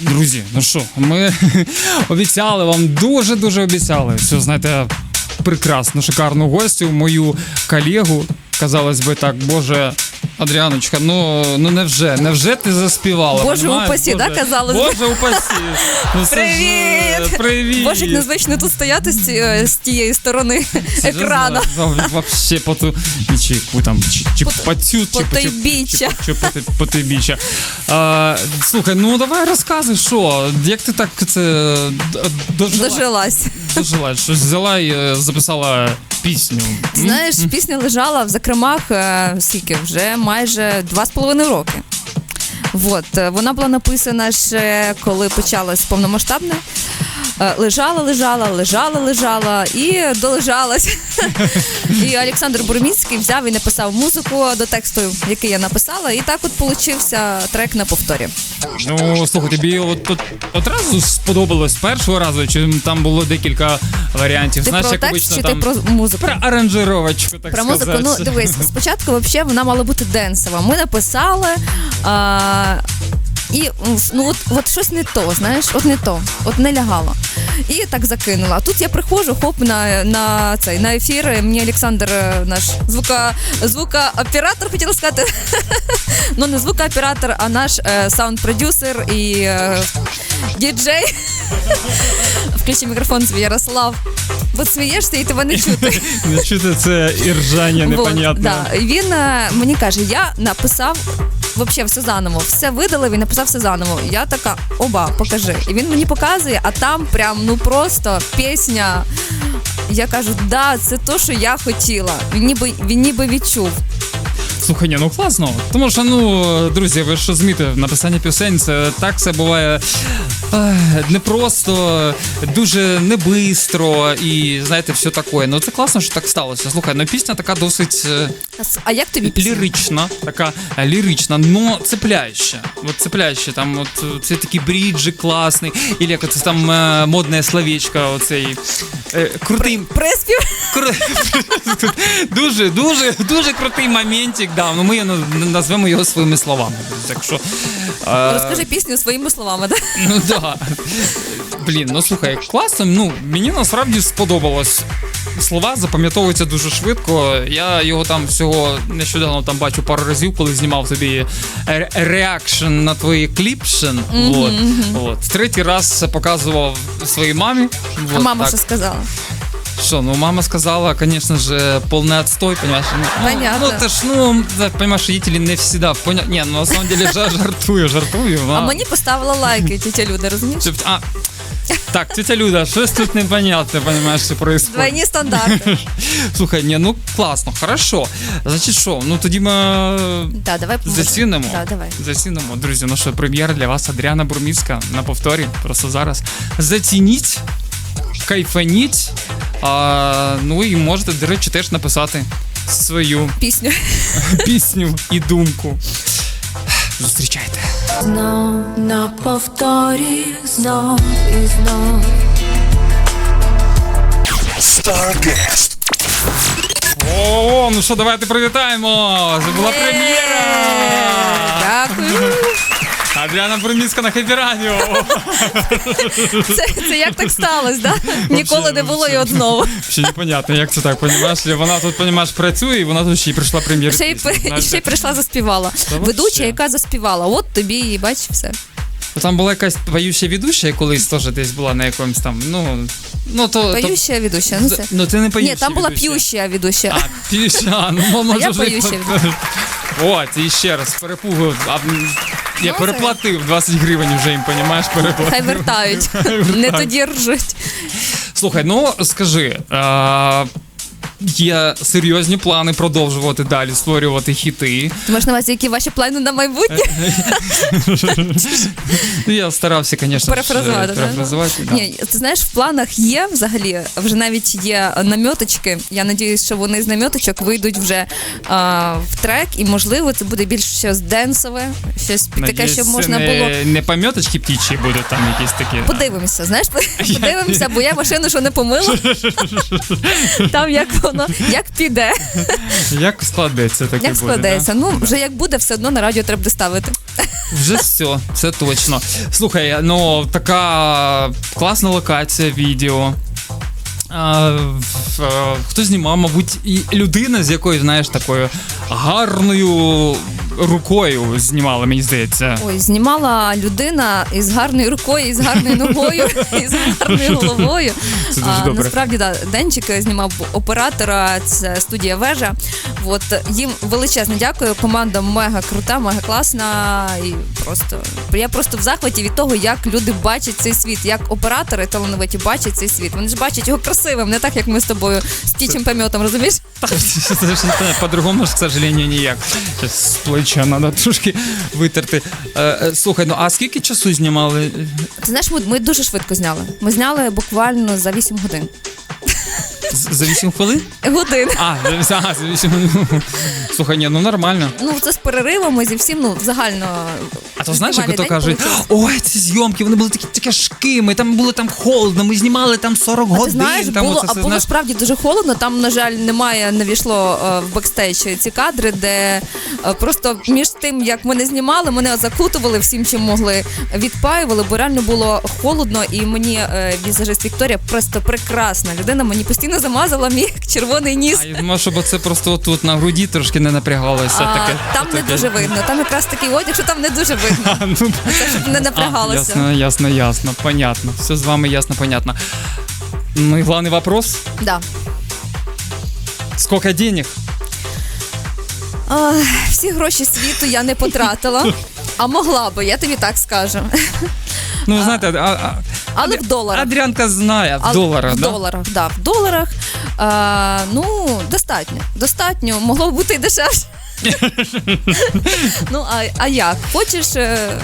Друзі, ну що, ми обіцяли вам дуже дуже обіцяли. Все, знаєте, прекрасну, шикарну гостю, мою колегу. Казалось би так, боже. Адріаночка, ну ну невже, невже ти заспівала? Боже понімаєш? упасі, да, казалось би? Боже упасі. Ну, це ж, е, Привіт! Привіт! Боже, як незвично тут стояти з, цієї- з тієї сторони Це екрана. Вообще по ту чи по там чи, по чи потойбіччя. чи, чи, А, слухай, ну давай розказуй, що як ти так це д- дожила? Дожилась. Дожила, щось взяла і е, записала пісню. Знаєш, пісня лежала в закромах е, скільки вже майже два з половиною роки. От, е, вона була написана ще коли почалось повномасштабне. Е, Лежала, лежала, лежала, лежала і долежалась. І Олександр Бурміцький взяв і написав музику до тексту, який я написала, і так от получився трек на повторі. Ну слухай, тобі от, от одразу сподобалось першого разу, чи там було декілька варіантів? Ти Знаєш, про як текст обично чи там ти про музику? про аранжировочку, так Про музику, сказати. ну дивись, спочатку взагалі вона мала бути денсова. Ми написали. А, і ну от, от щось не то, знаєш, от не то, от не лягало. І так закинула. А тут я приходжу, хоп, на, на цей на ефір. Мені Олександр, е, наш звука, звукооператор, хотіла сказати. ну не звукооператор, а наш е, саунд-продюсер і е, діджей. Включи мікрофон свій Ярослав. Бо смієшся і тебе не чути. Не чути це іржання непонятне. Він мені каже: я написав вообще все заново, все видалив і написав все заново. Я така, оба, покажи. І він мені показує, а там прям ну просто пісня. Я кажу, да, це то, що я хотіла. Він ніби він ніби відчув. Слухай, ні, ну класно. Тому що, ну, друзі, ви ж розумієте, написання пісень це так це буває ех, не просто, дуже небистро і знаєте, все таке. Ну це класно, що так сталося. Слухай, ну пісня така досить е, А як тобі пісня? лірична, така е, лірична, но цепляюща. От цепляюща, там от це такий бріджик класний, і як це там е, модне словечко, оцей крутий. Приспів? Дуже, дуже, дуже крутий моментик. Да, ну ми його назвемо його своїми словами. Так що, е, Розкажи пісню своїми словами. Да? Ну да. Блін, ну слухай, класно. Ну мені насправді сподобалось. Слова запам'ятовуються дуже швидко. Я його там всього нещодавно там бачу пару разів, коли знімав тобі ре- реакшн на твої кліпшн. Вот. От. Третій раз показував своїй мамі. А мама так. що сказала? Что, ну мама сказала, конечно же, полный отстой, понимаешь? Ну, ну, Понятно. Ну, это ж, ну, да, понимаешь, родители не всегда поняли. Не, ну на самом деле жар- жартую, жартую. А мені поставила лайки, тітя Люда, розумієш? Типа, А, так, тетя Люда, щось тут непонятне, понимаешь, що происходит. Двойні стандарти. Слухай, ні, ну класно, хорошо. Значить, що, ну тоді ми Так, давай поможемо. зацінимо. Да, давай. Зацінимо. Друзі, ну що, прем'єра для вас Адріана Бурміцька на повторі, просто зараз. Зацініть, кайфаніть, а, ну і можете, до речі, теж написати свою Пісню. пісню і думку. Зустрічайте. Знов на повторі, знов і знов. Starcast. О, ну що, давайте привітаємо! Це була прем'єра! Дякую. Адріана Бурміцька на Хепі Радіо. Це, це як так сталося, да? Ніколи не було і одного. Ще непонятно, як це так, понімаєш? Вона тут, понімаєш, працює, і вона тут ще й прийшла прем'єр. Ще й, ще й прийшла заспівала. Та Ведуча, вообще. яка заспівала. От тобі і бач все. Там була якась поюща ведуща, колись теж десь була на якомусь там, ну, ну то... то- Поюща ведуча. Ну, це. Ну, ти не поюща Ні, там була ведуща. п'юща ведуча. А, п'юща, ну, може, я вже- поюща От, і ще раз, перепугу. А, я Ну, переплатив 20 гривень вже їм, понімаєш, переплатив. Хай вертають. вертають. Не тоді ржуть. Слухай, ну скажи, а, є серйозні плани продовжувати далі створювати хіти. Ти маєш на увазі, які ваші плани на майбутнє? Я старався, звісно, Перефразувати, перефразувати. да. Ні, ти знаєш, в планах є взагалі, вже навіть є намьоточки. Я надіюсь, що вони з намьоточок вийдуть вже а, в трек, і можливо це буде більш щось денсове, щось таке, щоб можна не, було. Не пам'яточки птічі будуть там якісь такі. Подивимося, знаєш, подивимося, бо я машину що не помила. Там як воно, як піде, Як складеться таке як буде, складеться. Ну, вже як буде, все одно на радіо треба доставити. Вже все, це точно. Слухай, ну така класна локація відео. А, е, хто знімав, мабуть, і людина, з якою, знаєш, такою гарною рукою знімала, мені здається. Ой, знімала людина із гарною рукою, із гарною ногою, із гарною головою. Це дуже добре. Насправді, да, Денчик знімав оператора, це студія Вежа. От їм величезне дякую. Команда мега крута, мега класна. І просто я просто в захваті від того, як люди бачать цей світ, як оператори талановиті бачать цей світ. Вони ж бачать його красивим, не так як ми з тобою з тічим пам'ятом, розумієш? По-другому ж, к сожалению, ніяк. З плеча треба трошки витерти. Е, е, Слухай, ну а скільки часу знімали? Ти знаєш, ми, ми дуже швидко зняли. Ми зняли буквально за 8 годин. За 8 хвилин? Годин. А, за, а, за 8 хвилин. Слухай, ні, ну нормально. Ну, це з переривами, зі всім, ну, загально. А то знаєш, як день кажуть, ой, ці зйомки, вони були такі тяжкі, ми там було там холодно, ми знімали там 40 А ти годин. знаєш, там було, оце а все, було знаєш. справді дуже холодно. Там, на жаль, немає, не війшло е, в бекстейдж ці кадри, де е, просто між тим, як мене знімали, мене закутували всім, чим могли, відпаювали, бо реально було холодно, і мені е, візажист Вікторія просто прекрасна людина. Мені постійно замазала мій червоний ніс. А я думав, щоб це просто тут на груді трошки не напрягалося. А, таке, там не дуже видно. Там якраз такий одяг, що там не дуже видно. А, ну, Це щоб не а, напрягалося. ясно, ясно, ясно, понятно. Все з вами ясно, понятно. Ну и главный вопрос. Да. Сколько денег? Ах, всі гроші світу я не потратила. А могла би, я тобі так скажу. Ну, знаєте, а, а, Але в доларах. Адріанка знає, в Але доларах, в да? доларах, да, в доларах. А, ну, достатньо. Достатньо. Могло б бути і дешевше. ну, а, а як? Хочеш е,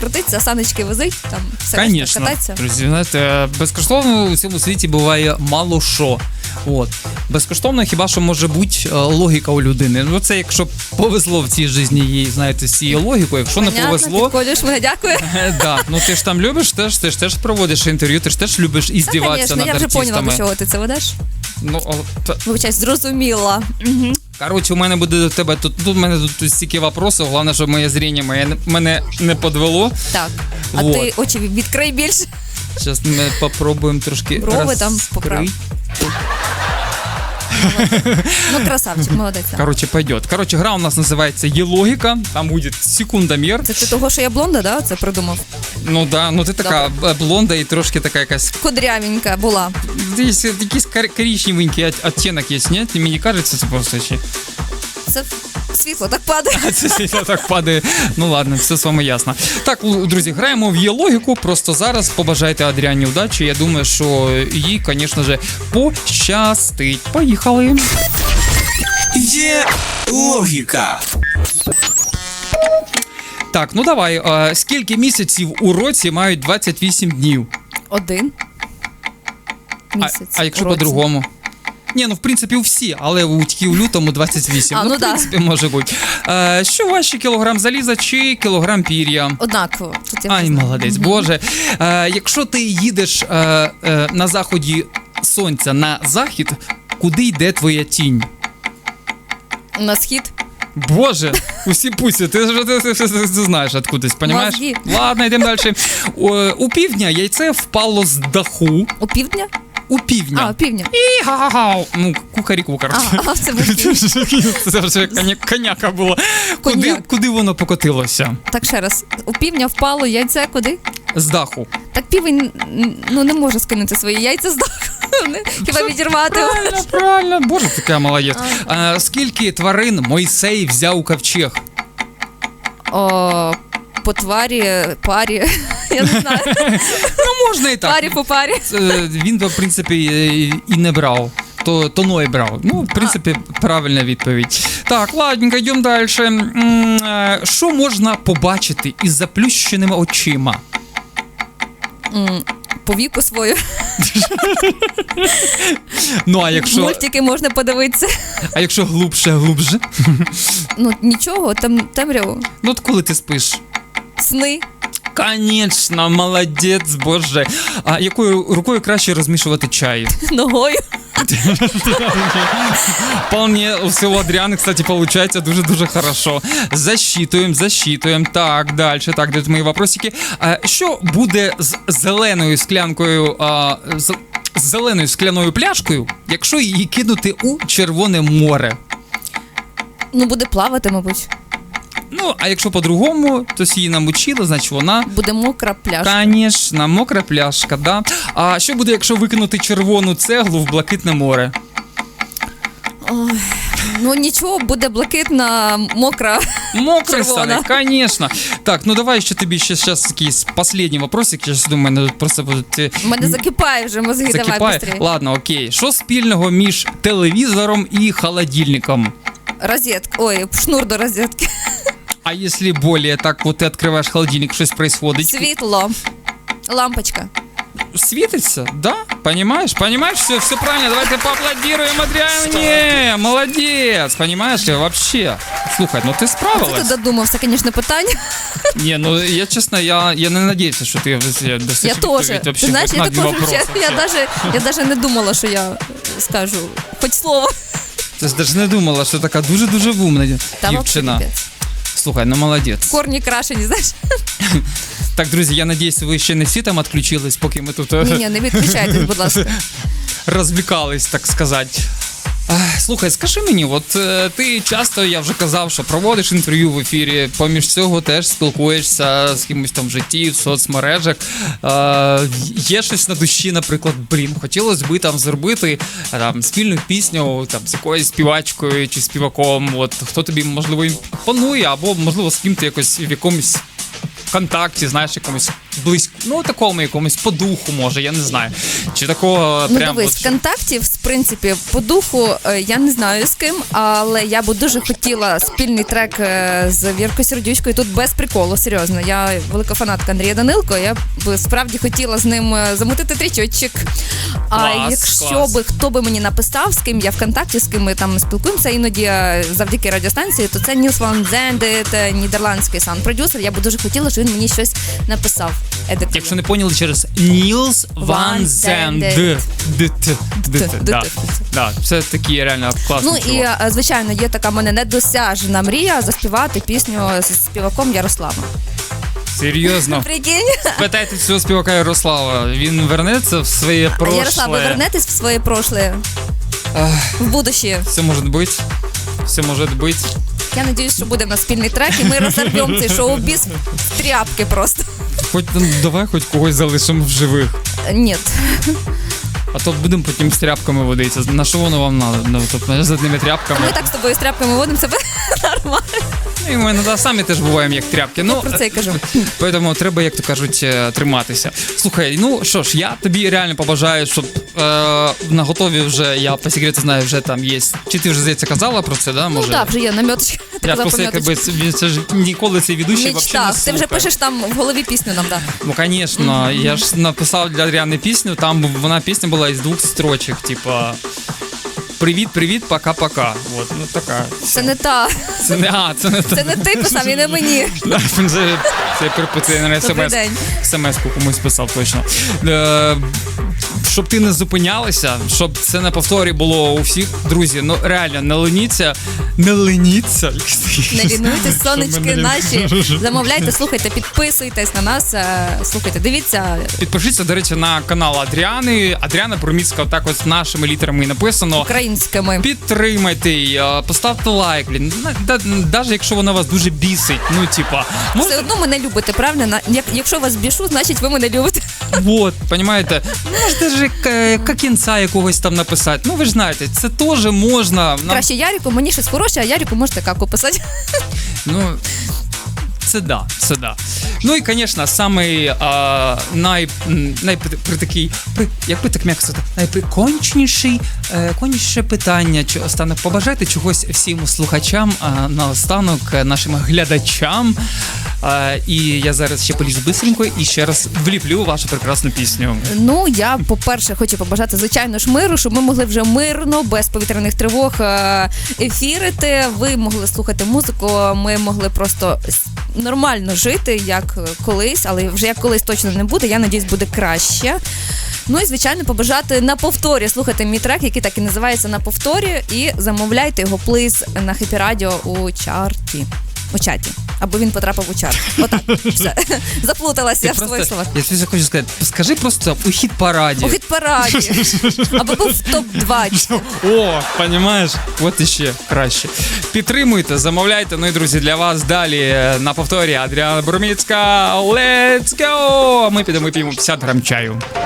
крутитися, саночки возить, там все Конечно. кататися. Друзі, знаєте, безкоштовно у цьому світі буває мало що. От. Безкоштовно хіба що може бути е, логіка у людини. Ну це якщо повезло в цій житті їй, знаєте, з цією логікою, якщо не повезло. підходиш, мене дякую. е, Да, ну ти ж там любиш, теж ти ж теж проводиш інтерв'ю, ти ж теж любиш Та, іздіватися звісно, над я вже поняла, артистами. до чого ти це ведеш. Ну, та- Вибачай, зрозуміла. Угу. Коротше, у мене буде до тебе тут. Тут у мене тут, тут стільки вопросів. Головне, щоб моє зріння моє, мене не подвело. Так. А Вот. ти очі відкрий більше. Зараз ми попробуємо трошки. Брови там розкрити. поправ. Ну, красавчик, молодець. Короче, пойдет. Короче, гра у нас называется Е-логика. Там будет секундомер. Це ти того, що я блонда, да? Це придумав? Ну да, ну ти така е, блонда і трошки така якась. Кудрявенька була. Десь якийсь кор- коричневенький от- оттенок є, ні? Мені кажеться, це просто чи. Це світло так падає. Це сильно так падає. Ну ладно, все з вами ясно. Так, друзі, граємо в Є-логіку. Просто зараз побажайте Адріані удачі. Я думаю, що їй, звісно же, пощастить. Поїхали. Є логіка. Так, ну давай. Скільки місяців у році мають 28 днів? Один А, місяць. а якщо у році. по-другому? Ні, ну в принципі всі, але у тільки у лютому 28. А, ну, ну в да. принципі, може бути. Е, що важче кілограм заліза чи кілограм пір'я? Однаково. Тут я Ай, молодець, боже. Е, якщо ти їдеш е, е, на заході сонця на захід, куди йде твоя тінь? На схід. Боже, усі пусі, ти ж ти, ти, ти, ти знаєш откудись, понімаєш? Мозги. Ладно, йдемо далі. О, у півдня яйце впало з даху. У півдня? У півдня. А, у півдня. І га-га-га. Ну, кукаріку, коротше. А, а це був. Це вже коня- коняка була. Куди, куди воно покотилося? Так ще раз. У півдня впало яйце куди? З даху. Так півень ну, не може скинути свої яйця з даху. Не- Хіба відірвати? Правильно, правильно. Боже, така молодець. А, скільки тварин Мойсей взяв у ковчег? О, по тварі, парі. Я не знаю. Ну, можна і так. Парі по парі. Він, в принципі, і не брав. То, то Ной брав. Ну, в принципі, правильна відповідь. Так, ладненько, йдемо далі. Е, Що можна побачити із заплющеними очима? М, По віку свою. Ну, а якщо, Мультики можна подивитися. а якщо глубше, глубже? Ну нічого, там темряву. Ну, от коли ти спиш? Сни. Конечно, молодець, боже. А якою рукою краще розмішувати чай? Ногою. Вполне у всего Адрианы, кстати, получается дуже-дуже хорошо. Засчитуємо, засчитуємо. Так, далі. Так, де мої вопросики. А, що буде з зеленою склянкою, а, з, з зеленою скляною пляшкою, якщо її кинути у Червоне море? Ну, буде плавати, мабуть. Ну, а якщо по-другому, то її намочили, значить вона. Буде мокра пляшка. Конечно, мокра пляшка, да. А що буде, якщо викинути червону цеглу в блакитне море? Ну нічого, буде блакитна, мокра. Мокрий Червона. стане, конечно. Так, ну давай ще тобі ще зараз якийсь последній вопросик. Я ж думаю, мене просто будуть е, У мене закипає вже мозги, давай закипає. быстрее. Ладно, окей. Що спільного між телевізором і холодильником? Розетка. Ой, шнур до розетки. А если более так, вот ты открываешь холодильник, щось происходит? Світло. Лампочка. Светится, да? Понимаешь? Понимаешь? Все, все правильно. Давайте поаплодируем Адриане. Молодец. Понимаешь? Вообще. Слухай, ну ты Це ти справилась. додумався, звісно, питання. Не, ну я честно, я, я не надеялся, что ты э, досить Я теж. вообще Ти знаєш, хоть я на два також вопроса. чесно, я даже, я даже не думала, що я скажу хоч слово. Ти ж даже не думала, що така дуже-дуже вумна Та дівчина. вообще капець. Слухай, ну молодець. Корні крашені, знаєш. Так, друзі, я надіюсь, ви ще не всі там відключились, поки ми тут Ні, ні, не відключайтесь, будь ласка. розвлікались, так сказати. Слухай, скажи мені, от е, ти часто, я вже казав, що проводиш інтерв'ю в ефірі, поміж цього теж спілкуєшся з кимось там в житті, в соцмережах. Е, є щось на душі, наприклад, блін, хотілося би там зробити там спільну пісню там з якоюсь співачкою чи співаком. От хто тобі можливо імпонує, або можливо з ким ти якось в якомусь контакті, знаєш, якомусь близько, ну такому якомусь по духу, може, я не знаю. Чи такого Ну прям дивись, от, в в принципі, по духу е, я не знаю з ким, але я би дуже хотіла спільний трек е, з Віркою Сердючкою. Тут без приколу, серйозно. Я велика фанатка Андрія Данилко. Я б справді хотіла з ним е, замутити трічочок. А якщо клас. би хто би мені написав, з ким я в контакті, з ким ми там спілкуємося, іноді завдяки радіостанції, то це Нілс Ван Зендет, е, нідерландський саунд-продюсер. Я би дуже хотіла, щоб він мені щось написав. Едик. Якщо не поняли, через Нілс Ван Зен. Д. Д. Д. Д. Да. Це такий реально класний Ну і е, звичайно, є така в мене недосяжна мрія заспівати пісню з співаком Ярослава. Серйозно. Прикинь, Питайте цього співака Ярослава. Він вернеться в своє прошлое. Ярослав, ви вернетесь в своє прошлое, в будущее. Все може бути. Все може бути. Я надіюсь, що буде в нас спільний трек, і ми розорвемо цей шоу-біз в тряпки просто. Хоч ну, давай хоч когось залишимо в живих. Ні. А то будемо потім з тряпками водитися. На що воно вам надо? Ну, тобто, з одними тряпками. Ми так з тобою з тряпками водимо себе нормально. І ми ну, самі теж буваємо як тряпки. Ну, Про це й кажу. Поэтому треба, як то кажуть, е, триматися. Слухай, ну що ж, я тобі реально побажаю, щоб е, на готові вже, я по секрету знаю, вже там є. Чи ти вже здається казала про це, да? Може? Ну Може? так, вже є наміточка. Я просто якби він це ж ніколи цей ведучий взагалі не Ти вже слухає. пишеш там в голові пісню нам, так. Ну, звісно, я ж написав для Адріани пісню, там вона пісня була із двох строчок, типа. Привіт, привіт, пока-пока. Вот, ну така. Це не та. Це не а, це не Це не ти писав і не мені. Да, Це, це смс. день. смс-ку комусь писав точно. Е, щоб ти не зупинялася, щоб це на повторі було у всіх. Друзі, ну реально, не леніться, не леніться. Не лінуйтесь, сонечки не наші. Замовляйте, слухайте, підписуйтесь на нас. е, Слухайте, дивіться. Підпишіться, до речі, на канал Адріани. Адріана Проміцька, так ось нашими літерами і написано. Українськими. Підтримайте її, е, поставте лайк, блін. Навіть якщо вона вас дуже бісить, ну типа, Все одно мене любите, правильно? Якщо вас бішу, значить ви мене любите. Вот, понимаете? Можете ж е, кінця якогось там написати. Ну ви ж знаєте, це теж можна. Нам- Краще Ярику, мені щось хороше, а Ярику можете каку писати. Ну, це да, це да. Ну і, звісно, самий а, най, м, най, при такий, при, як би так м'яко сказати, найприкончніший, е, кончніше питання, чи останок побажайте чогось всім слухачам, а, наостанок е, нашим глядачам. І я зараз ще полізу бистренько і ще раз вліплю вашу прекрасну пісню. Ну я, по-перше, хочу побажати звичайно ж миру, щоб ми могли вже мирно, без повітряних тривог е, ефірити. Ви могли слухати музику. Ми могли просто нормально жити, як колись, але вже як колись точно не буде. Я надіюсь, буде краще. Ну і звичайно, побажати на повторі. Слухайте мій трек, який так і називається на повторі, і замовляйте його плиз на хепі радіо у чарті. У чаті. Або він потрапив у чарт. Отак. Все. Заплуталася я в своїх словах. я тобі хочу сказати, скажи просто у хіт параді. У хіт-параді. Або був в топ-20. О, понімаєш? От іще краще. Підтримуйте, замовляйте. Ну і друзі, для вас далі на повторі Адріана Бурміцька. Let's go! Ми підемо і п'ємо 50 грам чаю.